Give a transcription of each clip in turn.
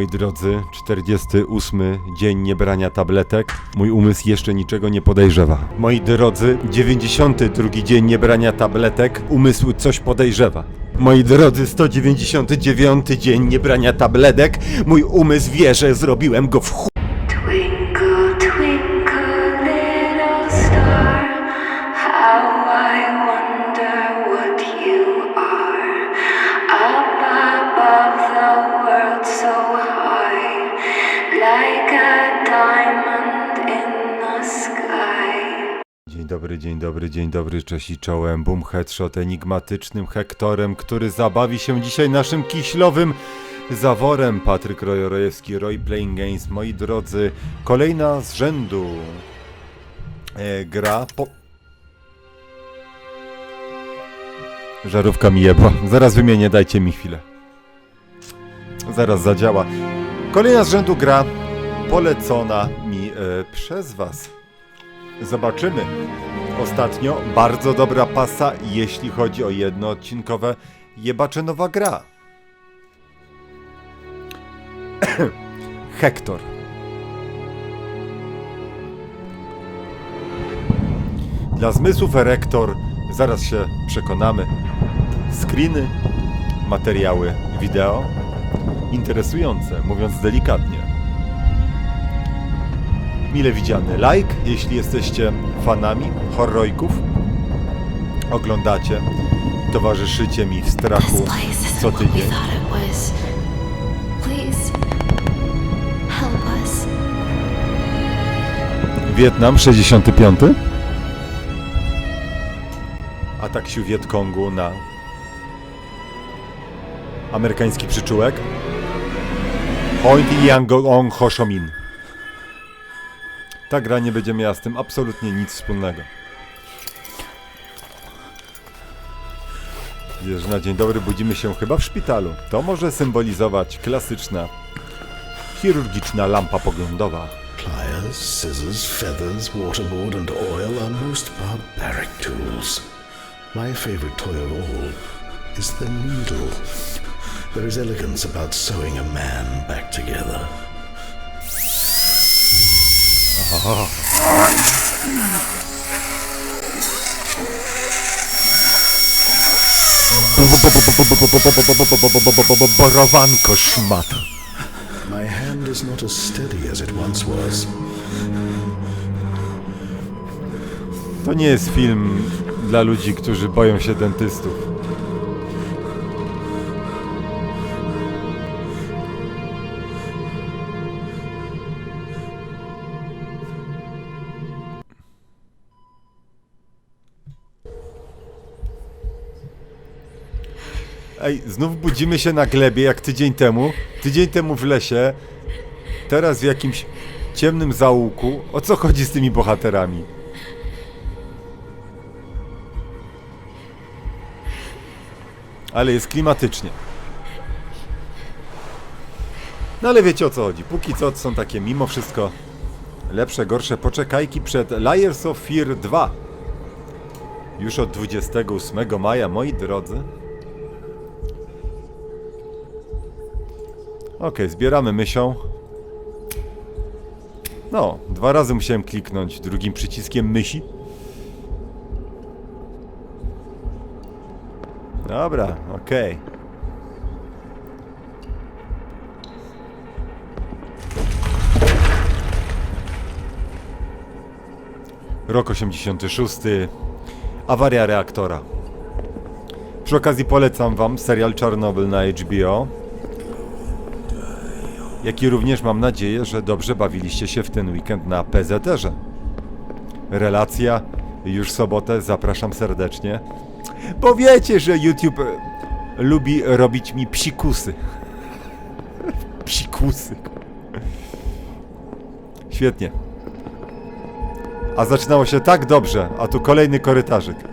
Moi drodzy, 48 dzień niebrania tabletek. Mój umysł jeszcze niczego nie podejrzewa. Moi drodzy, 92 dzień niebrania tabletek. Umysł coś podejrzewa. Moi drodzy, 199 dzień niebrania tabletek. Mój umysł wie, że zrobiłem go w ch... dobry, dzień dobry, cześć i czołem. Boom Headshot enigmatycznym Hektorem, który zabawi się dzisiaj naszym kiślowym zaworem. Patryk Rojorojewski, Roy Playing Games. Moi drodzy, kolejna z rzędu e, gra po... Żarówka mi jeba. Zaraz wymienię, dajcie mi chwilę. Zaraz zadziała. Kolejna z rzędu gra polecona mi e, przez was. Zobaczymy. Ostatnio bardzo dobra pasa, jeśli chodzi o jednoodcinkowe jebacze nowa gra. Hektor. Dla zmysłów Erektor, zaraz się przekonamy. Screeny, materiały wideo, interesujące, mówiąc delikatnie. Mile widziany like, jeśli jesteście fanami horrojków. Oglądacie, towarzyszycie mi w strachu co tydzień. Wietnam 65. Atak sił Wietkongu na amerykański przyczółek. Point Yangon Ho Chi Minh. Ta gra nie będzie miała z tym absolutnie nic wspólnego. Wiesz, na dzień dobry budzimy się chyba w szpitalu. To może symbolizować klasyczna, chirurgiczna lampa poglądowa. Pliers, scissors, feathers, waterboard, and oil are most barbaric tools. My favorite toy of all is the needle. There is elegance about sewing a man back together. Borowanko szmata. My hand is not as steady as it once was. To nie jest film dla ludzi, którzy boją się dentystów. Ej, znów budzimy się na glebie jak tydzień temu. Tydzień temu w lesie. Teraz w jakimś ciemnym zaułku. O co chodzi z tymi bohaterami? ale jest klimatycznie. No ale wiecie o co chodzi. Póki co są takie mimo wszystko lepsze, gorsze poczekajki przed Liars of Fear 2. Już od 28 maja, moi drodzy. Okej, zbieramy mysią. No, dwa razy musiałem kliknąć drugim przyciskiem mysi. Dobra, okej. Rok 86. Awaria reaktora. Przy okazji polecam wam serial Czarnobyl na HBO. Jak i również mam nadzieję, że dobrze bawiliście się w ten weekend na PZR-ze. Relacja już sobotę, zapraszam serdecznie. Bo wiecie, że YouTube e, lubi robić mi psikusy. psikusy. Świetnie. A zaczynało się tak dobrze, a tu kolejny korytarzyk.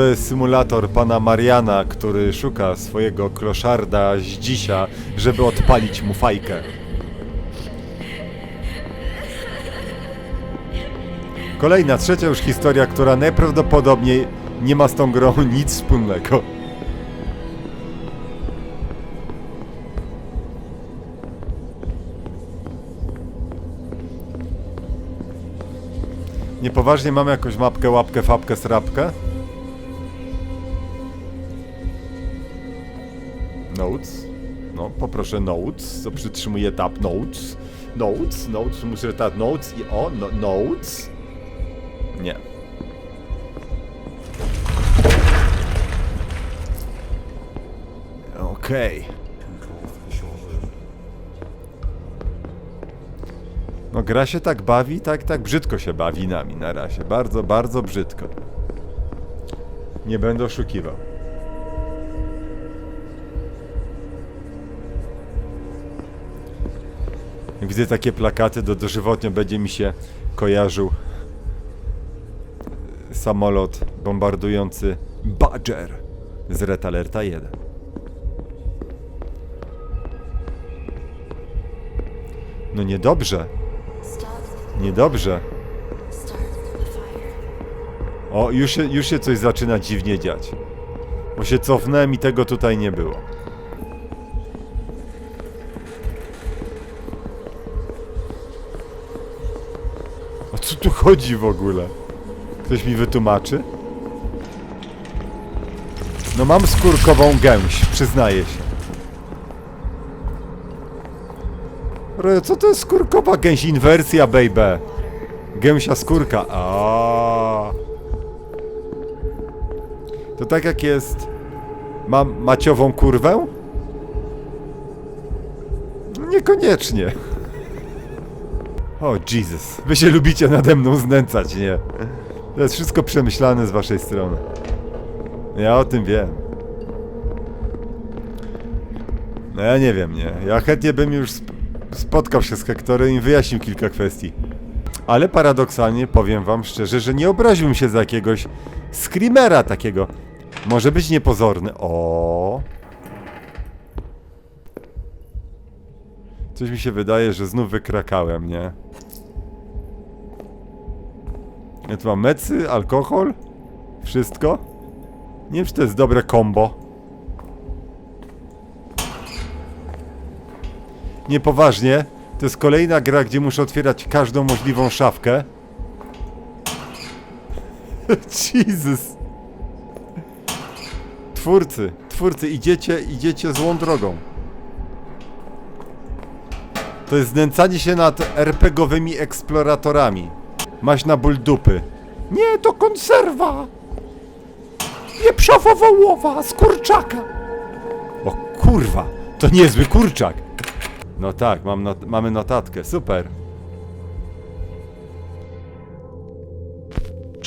To jest symulator pana Mariana, który szuka swojego kloszarda z dzisia, żeby odpalić mu fajkę. Kolejna, trzecia już historia, która najprawdopodobniej nie ma z tą grą nic wspólnego. Niepoważnie mamy jakąś mapkę, łapkę, fapkę, srapkę? Notes. No, poproszę notes, co przytrzymuje tab notes. Notes, notes, muszę tab notes i o, no, notes. Nie. Okej. No gra się tak bawi, tak, tak brzydko się bawi nami na razie. Bardzo, bardzo brzydko. Nie będę oszukiwał. Widzę takie plakaty, to dożywotnio będzie mi się kojarzył samolot bombardujący Badger z Red Alerta 1. No niedobrze, niedobrze. O, już się, już się coś zaczyna dziwnie dziać. Bo się cofnąłem i tego tutaj nie było. Chodzi w ogóle? Ktoś mi wytłumaczy? No mam skórkową gęś, przyznaję się. Co to jest skórkowa gęś? Inwersja, baby. Gęsia skórka. A. To tak jak jest. Mam maciową kurwę? Niekoniecznie. O Jesus, wy się lubicie nade mną znęcać, nie? To jest wszystko przemyślane z waszej strony. Ja o tym wiem. No ja nie wiem, nie. Ja chętnie bym już sp spotkał się z Hektorem i wyjaśnił kilka kwestii. Ale paradoksalnie powiem wam szczerze, że nie obraziłbym się za jakiegoś screamera takiego. Może być niepozorny. O. Coś mi się wydaje, że znów wykrakałem, nie? Ja tu mam mecy, alkohol, wszystko. Nie wiem, czy to jest dobre kombo. Niepoważnie, to jest kolejna gra, gdzie muszę otwierać każdą możliwą szafkę. Jesus. Twórcy, twórcy, idziecie, idziecie złą drogą. To jest znęcanie się nad RPGowymi eksploratorami. Maś na ból dupy. Nie, to konserwa! Wieprzowo wołowa z kurczaka! O kurwa, to niezły kurczak! No tak, mam not mamy notatkę, super.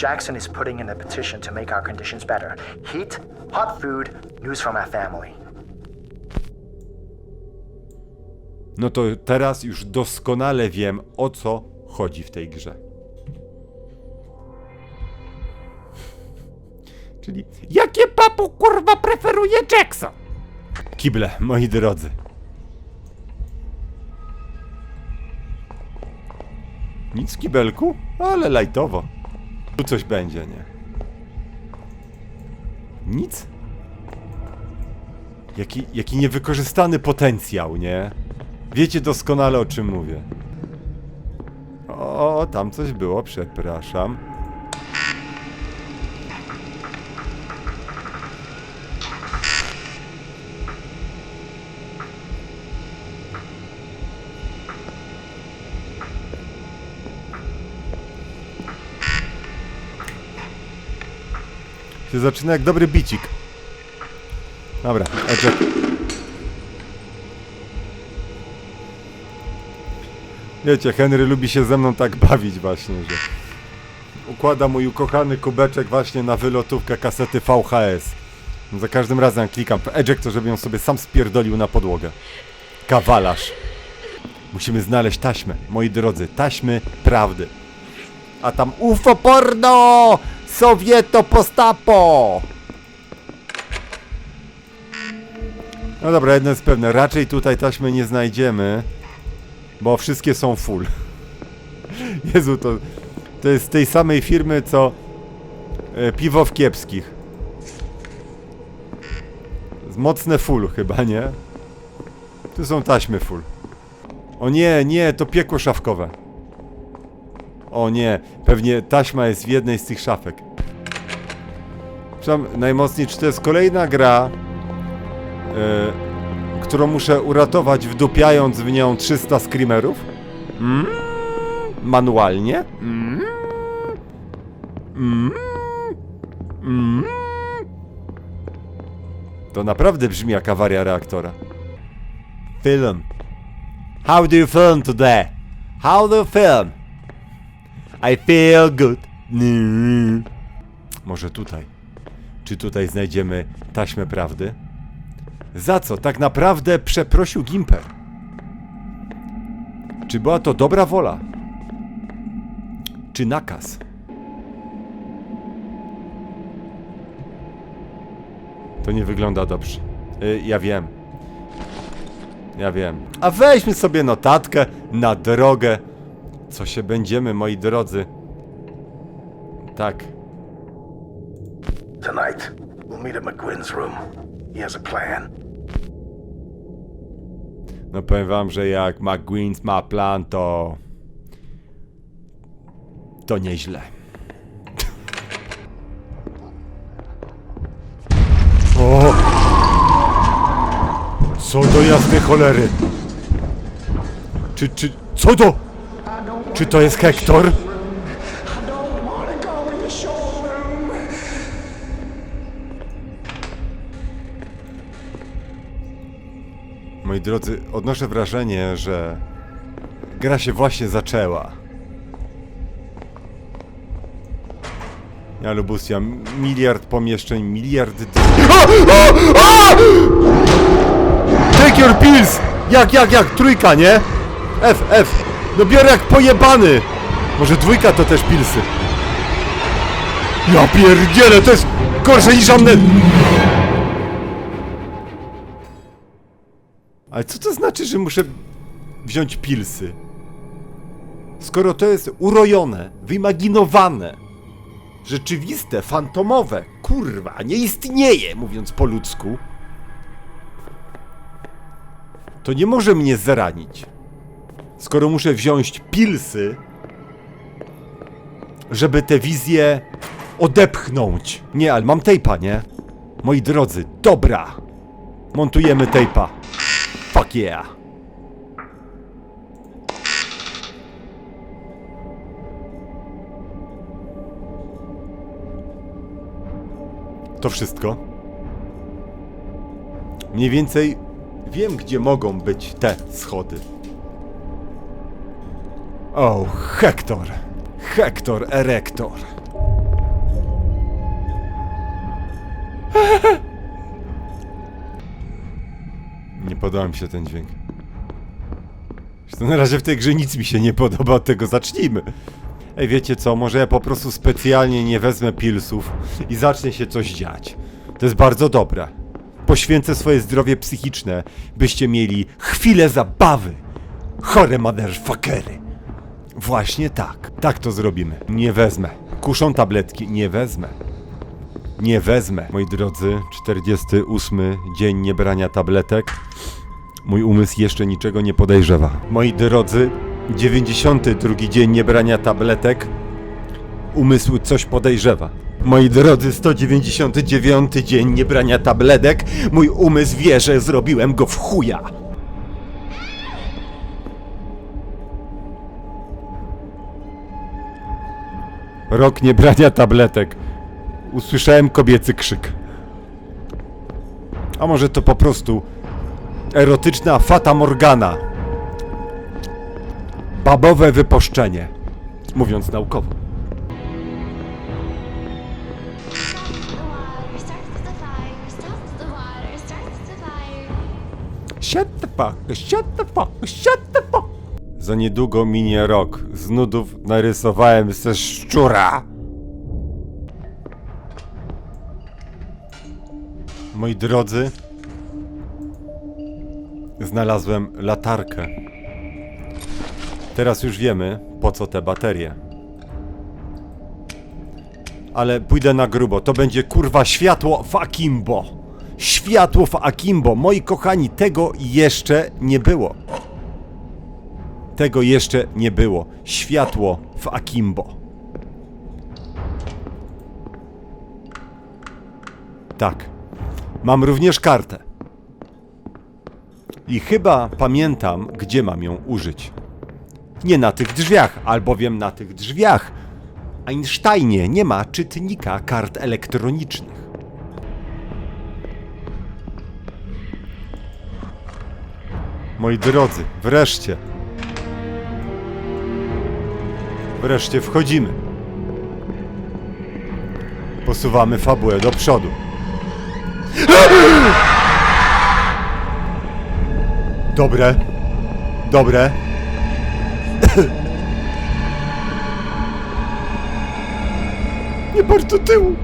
Jackson is putting in a petition to make our conditions better. Heat, hot food, news from our family. No to teraz już doskonale wiem, o co chodzi w tej grze. Czyli jakie papu kurwa preferuje Jackson? Kible, moi drodzy. Nic kibelku, ale lajtowo. Tu coś będzie, nie? Nic? Jaki, jaki niewykorzystany potencjał, nie? Wiecie doskonale o czym mówię. O, tam coś było, przepraszam. Się zaczyna jak dobry bicik. Dobra, Edge. Wiecie, Henry lubi się ze mną tak bawić właśnie, że układa mój ukochany kubeczek właśnie na wylotówkę kasety VHS. Za każdym razem klikam w eject, żeby ją sobie sam spierdolił na podłogę. Kawalarz. Musimy znaleźć taśmę, moi drodzy, taśmy prawdy. A tam UFO porno! Sowieto postapo! No dobra, jedno jest pewne, raczej tutaj taśmy nie znajdziemy, bo wszystkie są full. Jezu, to, To jest z tej samej firmy, co e, piwo w kiepskich. Mocne full chyba, nie? Tu są taśmy full. O nie, nie, to piekło szafkowe. O nie, pewnie taśma jest w jednej z tych szafek. Przepraszam, najmocniej, czy to jest kolejna gra, e, którą muszę uratować, wdupiając w nią 300 screamerów? Mm? Manualnie? Mm? Mm? Mm? To naprawdę brzmi jak awaria reaktora. Film. How do you film today? How do you film? I feel good. Może tutaj. Czy tutaj znajdziemy taśmę prawdy? Za co tak naprawdę przeprosił Gimper? Czy była to dobra wola? Czy nakaz? To nie wygląda dobrze. Y, ja wiem. Ja wiem. A weźmy sobie notatkę na drogę. Co się będziemy, moi drodzy. Tak. Tonight, we'll meet at McGuinn's room. He has a plan. No powiem wam, że jak McGuinn's ma plan, to... To nieźle. O! Co do jasnej cholery? Czy, czy, co to? Czy to jest Hektor? Moi drodzy, odnoszę wrażenie, że gra się właśnie zaczęła. Ja Lubustia, miliard pomieszczeń, miliard... Take your pills! Jak, jak, jak? Trójka, nie? F, F. No biorę jak pojebany! Może dwójka to też pilsy. Ja pierdzielę, to jest gorsze niż amne... Ale co to znaczy, że muszę wziąć pilsy? Skoro to jest urojone, wyimaginowane, rzeczywiste, fantomowe, kurwa, nie istnieje, mówiąc po ludzku, to nie może mnie zranić. Skoro muszę wziąć pilsy, żeby te wizje odepchnąć. Nie, ale mam tejpa, nie? Moi drodzy, dobra. Montujemy tejpa. Fuck yeah. To wszystko. Mniej więcej wiem, gdzie mogą być te schody. O, Hektor. Hektor Erektor. Nie podoba mi się ten dźwięk. Zresztą na razie w tej grze nic mi się nie podoba, od tego zacznijmy. Ej, wiecie co, może ja po prostu specjalnie nie wezmę pilsów i zacznie się coś dziać. To jest bardzo dobre. Poświęcę swoje zdrowie psychiczne, byście mieli chwilę zabawy. Chore motherfuckery. Właśnie tak. Tak to zrobimy. Nie wezmę. Kuszą tabletki. Nie wezmę. Nie wezmę. Moi drodzy, 48 dzień niebrania tabletek. Mój umysł jeszcze niczego nie podejrzewa. Moi drodzy, 92 dzień niebrania tabletek. Umysł coś podejrzewa. Moi drodzy, 199 dzień niebrania tabletek. Mój umysł wie, że zrobiłem go w chuja. Rok niebrania tabletek. Usłyszałem kobiecy krzyk. A może to po prostu erotyczna fata morgana. Babowe wyposzczenie. Mówiąc naukowo. Shut the fuck, shut the fuck, shut the fuck. Za niedługo minie rok. Z nudów narysowałem ze szczura. Moi drodzy, znalazłem latarkę. Teraz już wiemy, po co te baterie. ale pójdę na grubo. To będzie kurwa światło w Akimbo. Światło w Akimbo. Moi kochani, tego jeszcze nie było. Tego jeszcze nie było. Światło w Akimbo. Tak. Mam również kartę. I chyba pamiętam, gdzie mam ją użyć. Nie na tych drzwiach, albowiem na tych drzwiach Einsteinie nie ma czytnika kart elektronicznych. Moi drodzy, wreszcie. Wreszcie wchodzimy. Posuwamy fabułę do przodu. Dobre. Dobre. Nie do tyłu.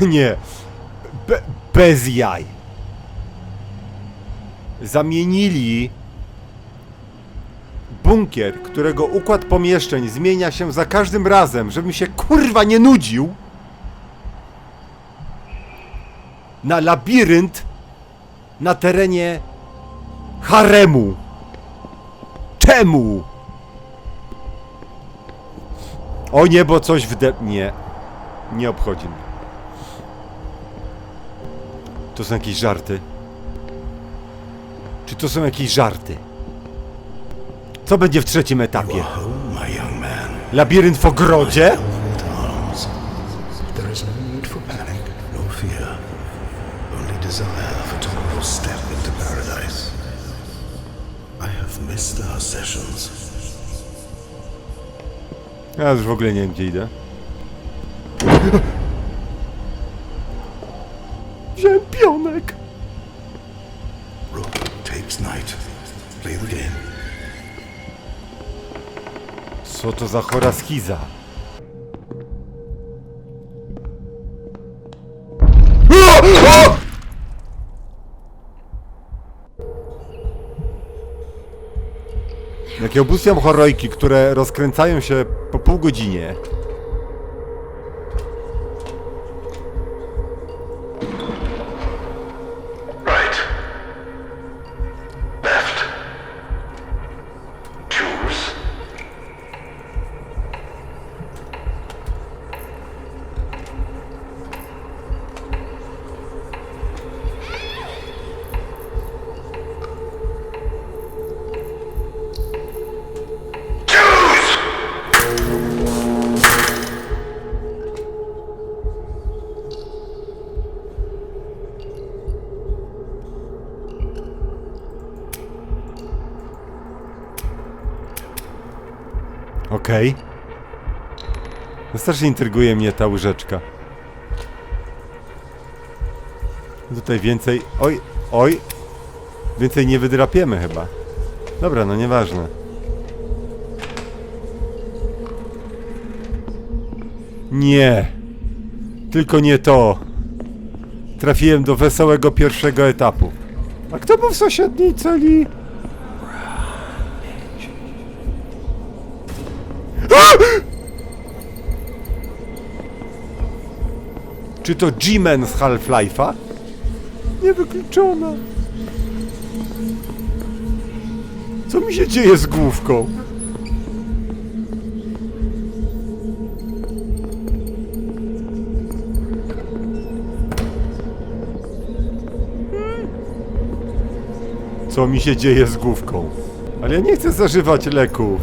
Nie. Be bez jaj. Zamienili bunkier, którego układ pomieszczeń zmienia się za każdym razem, żebym się kurwa nie nudził, na labirynt na terenie haremu. Czemu? O niebo coś wde... Nie. Nie obchodzi mnie. To są jakieś żarty? Czy to są jakieś żarty? Co będzie w trzecim etapie? Labirynt w ogrodzie? No no. Ja już w ogóle nie wiem gdzie idę. za chora schiza? Jakie obóstwiam horojki, które rozkręcają się po pół godzinie. Okej. No strasznie intryguje mnie ta łyżeczka. Tutaj więcej... Oj, oj. Więcej nie wydrapiemy chyba. Dobra, no nieważne. Nie. Tylko nie to. Trafiłem do wesołego pierwszego etapu. A kto był w sąsiedniej celi? Czy to G-Man z Half-Life'a? Niewykluczona. Co mi się dzieje z główką? Co mi się dzieje z główką? Ale ja nie chcę zażywać leków.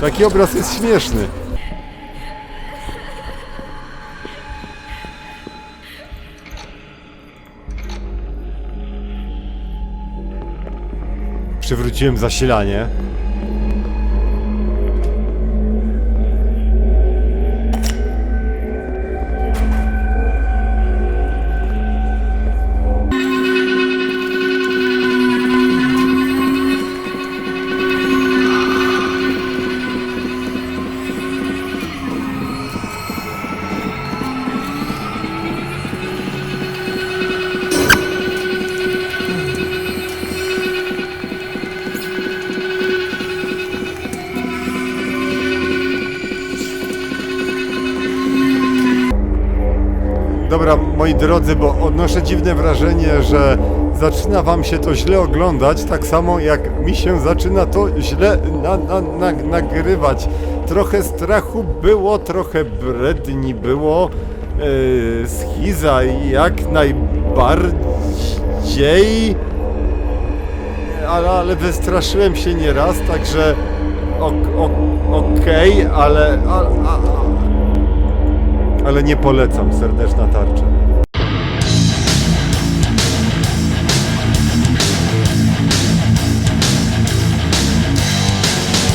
Taki obraz jest śmieszny. Przywróciłem zasilanie. Dobra, moi drodzy, bo odnoszę dziwne wrażenie, że zaczyna wam się to źle oglądać, tak samo jak mi się zaczyna to źle na, na, na, nagrywać. Trochę strachu było, trochę bredni było, yy, schiza jak najbardziej, ale, ale wystraszyłem się nieraz, także ok, ok, okej, ale... A, a, ale nie polecam, serdeczna tarcza.